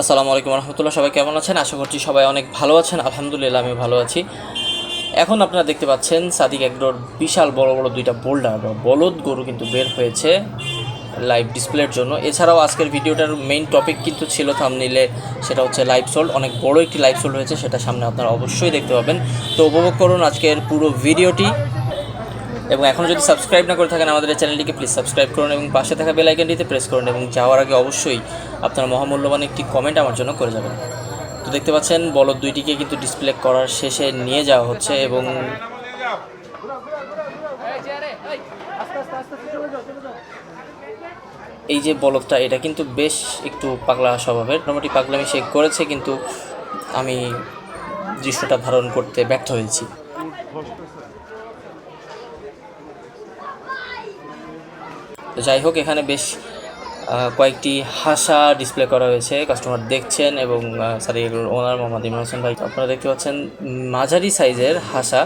আসসালামু আলাইকুম রহমতুল্লাহ, সবাই কেমন আছেন? আশা করছি সবাই অনেক ভালো আছেন। আলহামদুলিল্লাহ আমি ভালো আছি। এখন আপনারা দেখতে পাচ্ছেন সাদিক একডোর বিশাল বড় বড় দুইটা বোল্ডার বা বলদ গরু কিন্তু বের হয়েছে লাইভ ডিসপ্লের জন্য। এছাড়াও আজকের ভিডিওটার মেইন টপিক কিন্তু ছিল থামনিলে সেটা হচ্ছে লাইভ সোল্ড অনেক বড় একটি লাইভ সোল্ড হয়েছে, সেটা সামনে আপনারা অবশ্যই দেখতে পাবেন। তো উপভোগ করুন আজকের পুরো ভিডিওটি এবং এখন যদি সাবস্ক্রাইব না করে থাকেন আমাদের চ্যানেলটিকে প্লিজ সাবস্ক্রাইব করুন এবং পাশে থাকা বেল আইকনটিতে প্রেস করুন এবং যাওয়ার আগে অবশ্যই আপনার মহামূল্যবান একটি কমেন্ট আমার জন্য করে যাবেন। তো দেখতে পাচ্ছেন, বলদ দুইটিকে কিন্তু ডিসপ্লে করার শেষে নিয়ে যাওয়া হচ্ছে এবং এই যে বলদটা, এটা কিন্তু বেশ একটু পাগলা স্বভাবের। মোটামুটি পাগলামি সে করেছে, কিন্তু আমি দৃশ্যটা ধারণ করতে ব্যর্থ হয়েছি। তো যাই হোক, এখানে বেশ কয়েকটি হাসা ডিসপ্লে করা হয়েছে কাস্টমার দেখছেন এবং সারিগুলোর ওনার মোহাম্মদ ইমরান হোসেন ভাই আপনারা দেখতে পাচ্ছেন মাঝারি সাইজের হাসা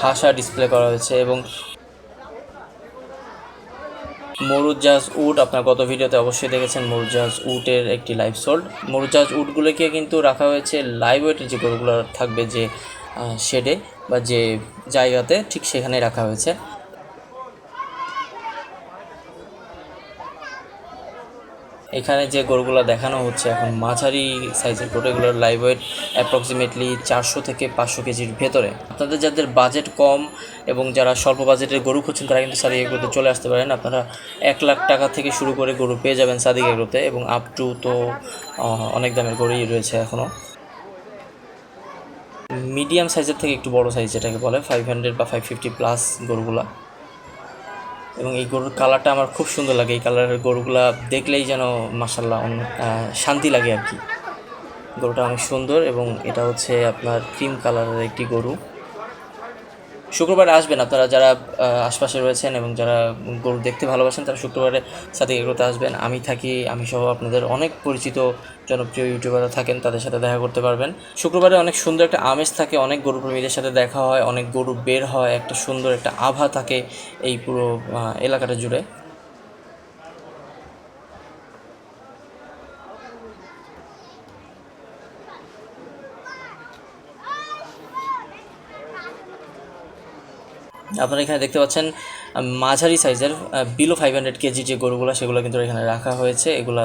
হাসা ডিসপ্লে করা হয়েছে এবং মরুজাজ উড আপনার গত ভিডিওতে অবশ্যই দেখেছেন মরুজাজ উটের একটি লাইভ সোল্ড মরুজাজ উটগুলোকে কিন্তু রাখা হয়েছে লাইভ ওয়েটের যে গরুগুলো থাকবে যে শেডে বা যে জায়গাতে, ঠিক সেখানে রাখা হয়েছে। এখানে যে গরুগুলো দেখানো হচ্ছে, এখন মাঝারি সাইজের গরু, এগুলোর লাইভ ওয়েট অ্যাপ্রক্সিমেটলি চারশো থেকে পাঁচশো কেজির ভেতরে। আপনাদের যাদের বাজেট কম এবং যারা স্বল্প বাজেটের গরু খুঁজছেন, তারা কিন্তু সাদিক এগ্রোতে চলে আসতে পারেন। আপনারা এক লাখ টাকা থেকে শুরু করে গরু পেয়ে যাবেন সাদিক এগ্রোতে এবং আপ টু তো অনেক দামের গরুই রয়েছে এখনও মিডিয়াম সাইজের থেকে একটু বড় সাইজ যেটাকে বলে ফাইভ হান্ড্রেড বা ফাইভ ফিফটি প্লাস গরুগুলা। এবং এই গরুর কালারটা আমার খুব সুন্দর লাগে। এই কালারের গরুগুলা দেখলেই যেন মাসাল্লাহ শান্তি লাগে আর কি। গরুটা অনেক সুন্দর এবং এটা হচ্ছে আপনার ক্রিম কালারের একটি গরু। শুক্রবারে আসবেন। আপনারা যারা আশপাশে রয়েছেন এবং যারা গরু দেখতে ভালোবাসেন, তারা শুক্রবারে সাথে এগুলোতে আসবেন। আমি থাকি, আমি সহ আপনাদের অনেক পরিচিত জনপ্রিয় ইউটিউবাররা থাকেন, তাদের সাথে দেখা করতে পারবেন। শুক্রবারে অনেক সুন্দর একটা আমেজ থাকে, অনেক গরু প্রেমীদের সাথে দেখা হয়, অনেক গরু বের হয়, একটা সুন্দর একটা আভা থাকে এই পুরো এলাকাটা জুড়ে। আপনারা এখানে দেখতে পাচ্ছেন মাঝারি সাইজের বিলো ফাইভ হান্ড্রেড কেজি যে গরুগুলো, সেগুলো কিন্তু এখানে রাখা হয়েছে। এগুলা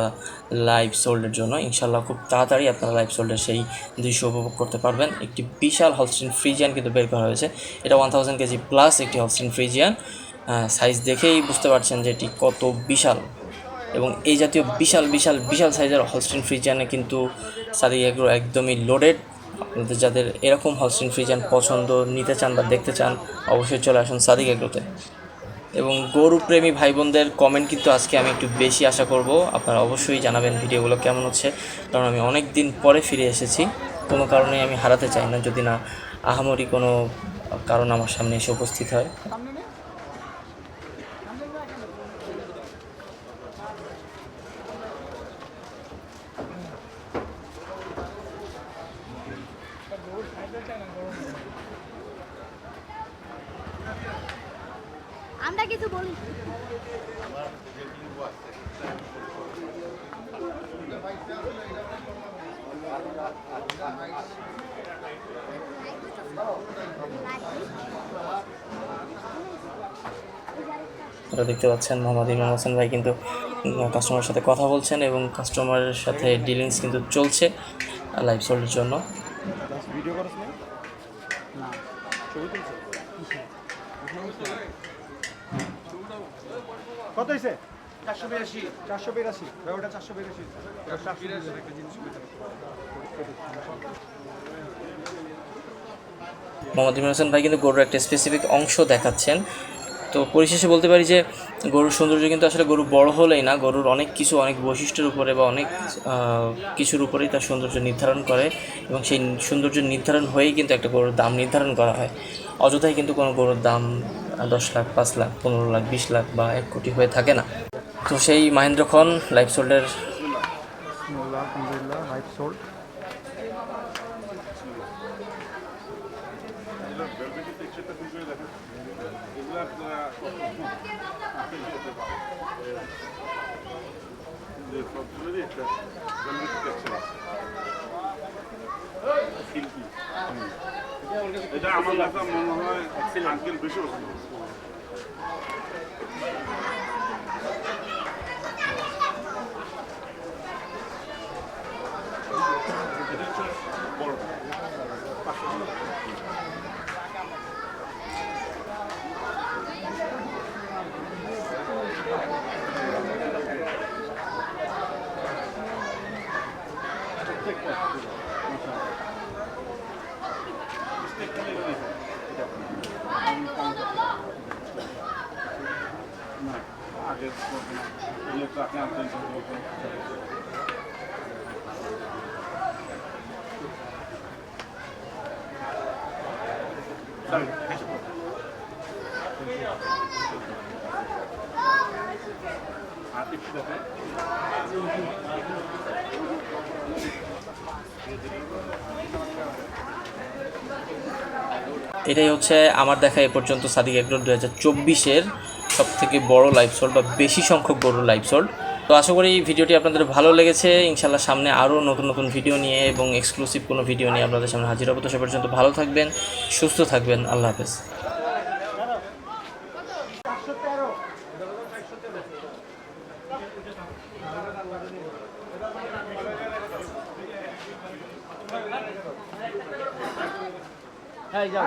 লাইভ সোল্ডের জন্য। ইনশাল্লাহ খুব তাড়াতাড়ি আপনারা লাইভ সোল্ডের সেই দৃশ্য উপভোগ করতে পারবেন। একটি বিশাল হলস্টিন ফ্রিজিয়ান কিন্তু বের করা হয়েছে। এটা ওয়ান থাউজেন্ড কেজি প্লাস একটি হলস্টিন ফ্রিজিয়ান সাইজ দেখেই বুঝতে পারছেন যে এটি কত বিশাল। এবং এই জাতীয় বিশাল বিশাল বিশাল সাইজের হলস্টিন ফ্রিজিয়ানে কিন্তু সাদি এগুলো একদমই লোডেড আপনাদের যাদের এরকম হাউসিং ফ্রিজান পছন্দ নিতে চান বা দেখতে চান, অবশ্যই চলে আসুন সাদিক এগ্রোতে। এবং গরু প্রেমী ভাই বোনদের কমেন্ট কিন্তু আজকে আমি একটু বেশি আশা করব। আপনারা অবশ্যই জানাবেন ভিডিওগুলো কেমন হচ্ছে, কারণ আমি অনেক দিন পরে ফিরে এসেছি। কোনো কারণে আমি হারাতে চাই না, যদি না আহামরি কোনো কারণ আমার সামনে এসে উপস্থিত হয়। আমরা কিছু বলি আপনারা দেখতে পাচ্ছেন মোহাম্মদ ইমরান হোসেন ভাই কিন্তু কাস্টমারের সাথে কথা বলছেন এবং কাস্টমারের সাথে ডিলিংস কিন্তু চলছে লাইভ সোল্ডের জন্য। ভিডিও না না। ছবি তুলছো? কত হয়েছে চারশো বিরাশি। চারশো বিরাশি। ভাই ওটা চারশো বিরাশি মোহাম্মদ ইমরান হোসেন ভাই কিন্তু গরুর একটা স্পেসিফিক অংশ দেখাচ্ছেন। তো পরিশেষে বলতে পারি যে গরুর সৌন্দর্য কিন্তু আসলে গরু বড় হলেই না গরুর অনেক কিছু অনেক বৈশিষ্ট্যের উপরে বা অনেক কিছুর উপরেই তার সৌন্দর্য নির্ধারণ করে এবং সেই সৌন্দর্য নির্ধারণ হয়েই কিন্তু একটা গরুর দাম নির্ধারণ করা হয়। অযথাই কিন্তু কোনো গরুর দাম দশ লাখ পাঁচ লাখ পনেরো লাখ বিশ লাখ বা এক কোটি হয়ে থাকে না। তো সেই মাহেন্দ্র খন লাইফ সোল্ডের আলহামদুলিল্লাহ লাইফ সোল্ড যে সবগুলোরই একটা গম্ভীর টেক্সচার আছে সিল্কি এটা আমার কাছে মনে হয় আঙ্কেল বেশি পছন্দ করছে। এটাই হচ্ছে আমার দেখা এ পর্যন্ত সাদিক এগ্রো দু হাজার চব্বিশের সব থেকে বড় লাইভ সোল্ড বা বেশি সংখ্যক গরুর লাইভ সোল্ড তো আশা করি ভিডিওটি আপনাদের ভালো লেগেছে। ইনশাল্লাহ সামনে আরও নতুন নতুন ভিডিও নিয়ে এবং এক্সক্লুসিভ কোনো ভিডিও নিয়ে আপনাদের সামনে হাজির হব। তো সে পর্যন্ত ভালো থাকবেন, সুস্থ থাকবেন। আল্লাহ হাফেজ। হ্যাঁ যাও।